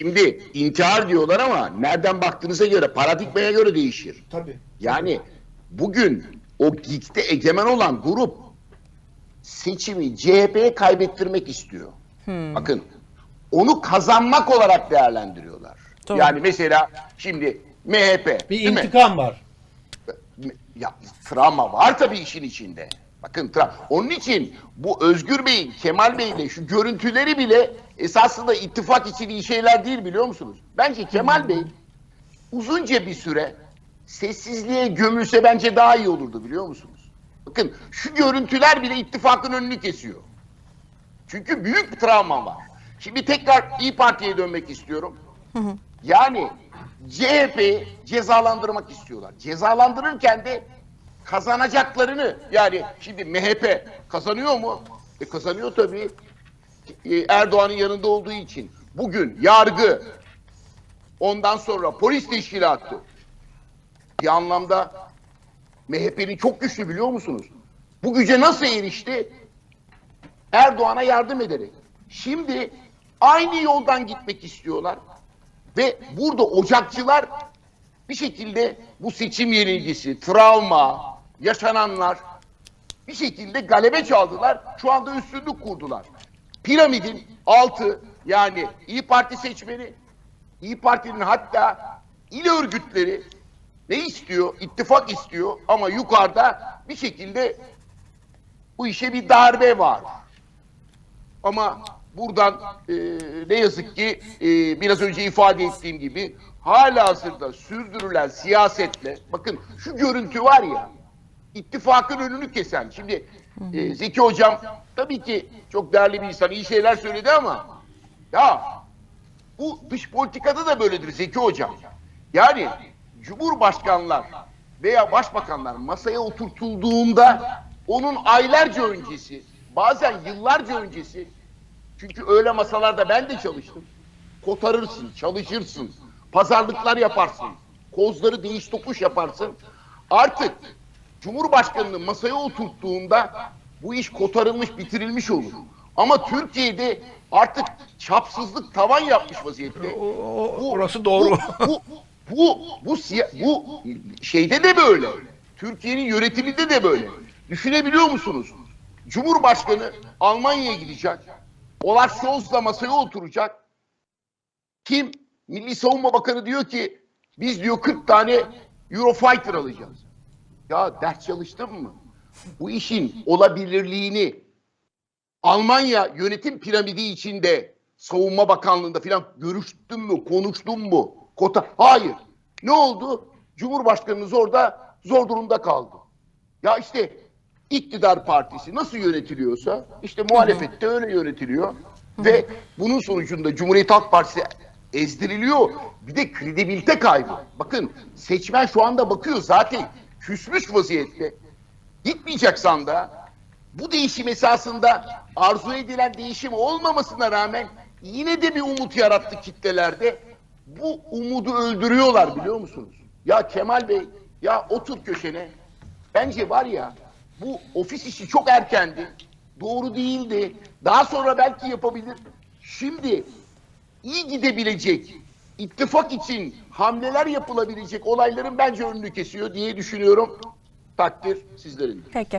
Şimdi intihar diyorlar ama nereden baktığınıza göre, paradigmaya göre değişir. Tabii. Yani bugün o GİK'te egemen olan grup seçimi CHP'ye kaybettirmek istiyor. Bakın onu kazanmak olarak değerlendiriyorlar. Doğru. Yani mesela şimdi MHP Bir değil mi? intikam var. Ya travma var tabii işin içinde. Bakın onun için bu Özgür Bey'in, Kemal Bey'le şu görüntüleri bile esasında ittifak için iyi şeyler değil biliyor musunuz? Bence Kemal Bey uzunca bir süre sessizliğe gömülse bence daha iyi olurdu biliyor musunuz? Bakın şu görüntüler bile ittifakın önünü kesiyor. Çünkü büyük bir travma var. Şimdi tekrar İyi Parti'ye dönmek istiyorum. Yani CHP'yi cezalandırmak istiyorlar. Cezalandırırken de kazanacaklarını yani şimdi MHP kazanıyor mu? E kazanıyor tabii. E, Erdoğan'ın yanında olduğu için. Bugün yargı, ondan sonra polis teşkilatı bir anlamda MHP'nin çok güçlü biliyor musunuz? Bu güce nasıl erişti? Erdoğan'a yardım ederek. Şimdi aynı yoldan gitmek istiyorlar. Ve burada ocakçılar bir şekilde bu seçim yenilgisi, travma, yaşananlar bir şekilde galebe çaldılar. Şu anda üstünlük kurdular. Piramidin altı yani İyi Parti seçmeni, İyi Parti'nin hatta il örgütleri ne istiyor? İttifak istiyor ama yukarıda bir şekilde bu işe bir darbe var. Ama buradan e, ne yazık ki e, biraz önce ifade ettiğim gibi hala hazırda sürdürülen siyasetle bakın şu görüntü var ya ittifakın önünü kesen. Şimdi e, Zeki Hocam tabii ki çok değerli bir insan iyi şeyler söyledi ama ya bu dış politikada da böyledir Zeki Hocam. Yani cumhurbaşkanlar veya başbakanlar masaya oturtulduğunda onun aylarca öncesi bazen yıllarca öncesi çünkü öyle masalarda ben de çalıştım. Kotarırsın, çalışırsın, pazarlıklar yaparsın, kozları değiş tokuş yaparsın. Artık Cumhurbaşkanını masaya oturttuğunda bu iş kotarılmış, bitirilmiş olur. Ama Türkiye'de artık çapsızlık tavan yapmış vaziyette. O- o- Bu- orası doğru. Bu, bu, bu, bu, siya- bu şeyde de böyle. Türkiye'nin yönetiminde de böyle. Düşünebiliyor musunuz? Cumhurbaşkanı Almanya'ya gidecek. Olaf Scholz'la masaya oturacak. Kim? Milli Savunma Bakanı diyor ki biz diyor 40 tane Eurofighter alacağız. Ya ders çalıştın mı? Bu işin olabilirliğini Almanya yönetim piramidi içinde savunma bakanlığında filan görüştün mü, konuştun mu? Kota Hayır. Ne oldu? Cumhurbaşkanınız orada zor durumda kaldı. Ya işte iktidar partisi nasıl yönetiliyorsa işte muhalefette öyle yönetiliyor. Ve bunun sonucunda Cumhuriyet Halk Partisi ezdiriliyor. Bir de kredibilite kaybı. Bakın seçmen şu anda bakıyor zaten küsmüş vaziyette. Gitmeyeceksen da bu değişim esasında arzu edilen değişim olmamasına rağmen yine de bir umut yarattı kitlelerde. Bu umudu öldürüyorlar biliyor musunuz? Ya Kemal Bey ya otur köşene. Bence var ya bu ofis işi çok erkendi. Doğru değildi. Daha sonra belki yapabilir. Şimdi iyi gidebilecek, ittifak için hamleler yapılabilecek olayların bence önünü kesiyor diye düşünüyorum. Takdir sizlerin. Peki.